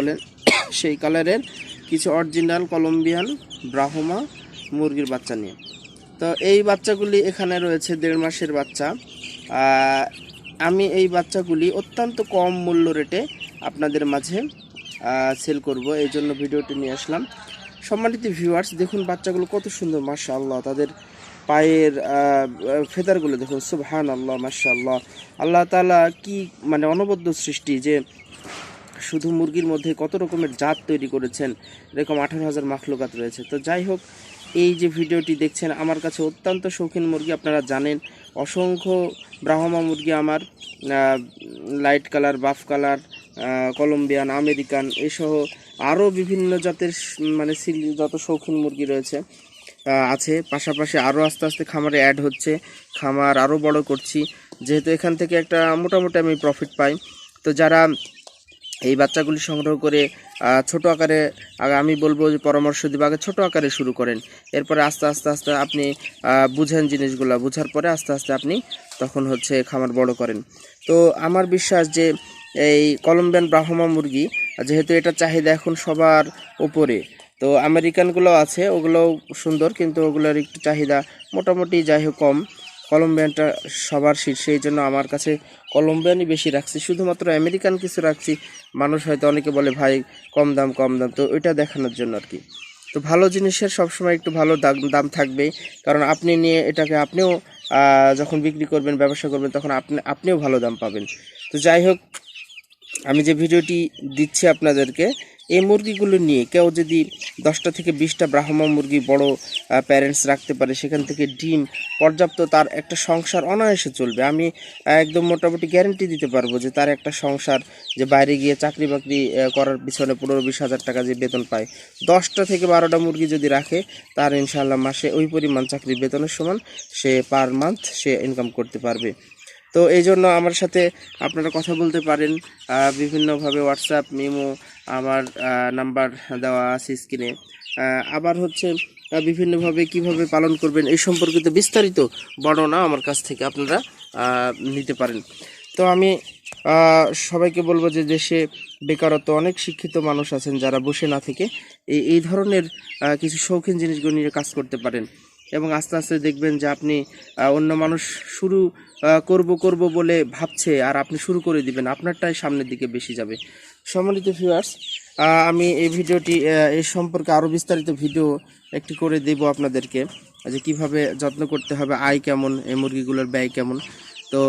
বলেন সেই কালারের কিছু অরিজিনাল কলম্বিয়ান ব্রাহ্মা মুরগির বাচ্চা নিয়ে। তো এই বাচ্চাগুলি এখানে রয়েছে দেড় মাসের বাচ্চা। আমি এই বাচ্চাগুলি অত্যন্ত কম মূল্য রেটে আপনাদের মাঝে সেল করব। এই জন্য ভিডিওটি নিয়ে আসলাম। সম্মানিত ভিউয়ার্স দেখুন বাচ্চাগুলো কত সুন্দর মাশা আল্লাহ তাদের পায়ের ফেদারগুলো দেখুন সুবহান আল্লাহ মাশা আল্লাহ আল্লাহ তালা কি মানে অনবদ্য সৃষ্টি যে শুধু মুরগির মধ্যে কত রকমের জাত তৈরি করেছেন, এরকম আঠারো হাজার মাখলুকাত রয়েছে। তো যাই হোক, এই যে ভিডিওটি দেখছেন, আমার কাছে অত্যন্ত শৌখিন মুরগি, আপনারা জানেন, অসংখ্য ব্রাহ্মা মুরগি আমার light colour, buff colour Colombian, American, এসহ আরও বিভিন্ন জাতের মানে যত শৌখিন মুরগি রয়েছে আছে। পাশাপাশি আরও আস্তে আস্তে খামারে অ্যাড হচ্ছে, খামার আরও বড় করছি। যেহেতু এখান থেকে একটা মোটামুটি আমি প্রফিট পাই। তো যারা এই বাচ্চাগুলি সংগ্রহ করে ছোট আকারে আমি বলব যে পরামর্শ দিব, আগে ছোট আকারে শুরু করেন। এরপরে আস্তে আস্তে আস্তে আপনি বুঝেন জিনিসগুলো। বুঝার পরে আস্তে আস্তে আপনি তখন হচ্ছে খামার বড় করেন। তো আমার বিশ্বাস যে এই কলম্বিয়ান ব্রাহ্মা মুরগি, যেহেতু এটা চাহিদা এখন সবার উপরে, তো আমেরিকানগুলো আছে, ওগুলোও সুন্দর, কিন্তু ওগুলোর একটু চাহিদা মোটামুটি যাই হোক কম। কলম্বিয়ানটা সবার শীর্ষে এই জন্য আমার কাছে কলম্বিয়ানই বেশি রাখছি। শুধুমাত্র আমেরিকান কিছু রাখছি, মানুষ হয়তো অনেকে বলে, ভাই, কম দাম কম দাম। তো ওইটা দেখানোর জন্য আর কি। তো ভালো জিনিসের সবসময় একটু ভালো দাম দাম থাকবে কারণ আপনি নিয়ে এটাকে আপনিও যখন বিক্রি করবেন, ব্যবসা করবেন, তখন আপনি, আপনিও ভালো দাম পাবেন। তো যাই হোক, আমি যে ভিডিওটি দিচ্ছি আপনাদেরকে এই মুরগিগুলো নিয়ে কেউ যদি দশটা থেকে বিশটা ব্রাহ্মা মুরগি বড় প্যারেন্টস রাখতে পারে, সেখান থেকে ডিম পর্যাপ্ত তার একটা সংসার অনায়াসে চলবে। আমি একদম মোটামুটি গ্যারেন্টি দিতে পারব যে তার একটা সংসার যে বাইরে গিয়ে চাকরি বাকরি করার পিছনে পনেরো বিশ হাজার টাকা যে বেতন পায়, দশটা থেকে বারোটা মুরগি যদি রাখে, তার ইনশাল্লাহ মাসে ওই পরিমাণ চাকরি বেতনের সমান সে পার মান্থ সে ইনকাম করতে পারবে। তো এই জন্য আমার সাথে আপনারা কথা বলতে পারেন বিভিন্নভাবে হোয়াটসঅ্যাপ মেমো আমার নাম্বার দেওয়া আছে স্ক্রিনে আবার হচ্ছে বিভিন্নভাবে কীভাবে পালন করবেন এই সম্পর্কিত বিস্তারিত বর্ণনা আমার কাছ থেকে আপনারা নিতে পারেন। তো আমি সবাইকে বলব যে দেশে বেকারত্ব অনেক শিক্ষিত মানুষ আছেন যারা বসে না থেকে এই এই ধরনের কিছু শৌখিন জিনিসগুলো নিয়ে কাজ করতে পারেন। এবং আস্তে আস্তে দেখবেন যে আপনি অন্য মানুষ শুরু করব করব বলে ভাবছে আর আপনি শুরু করে দিবেন, আপনারটাই সামনের দিকে বেশি যাবে। সম্মানিত ভিউয়ার্স আমি এই ভিডিওটি এই সম্পর্কে আরও বিস্তারিত ভিডিও একটি করে দেব আপনাদেরকে, যে কীভাবে যত্ন করতে হবে, আয় কেমন, এই মুরগিগুলোর ব্যয় কেমন। তো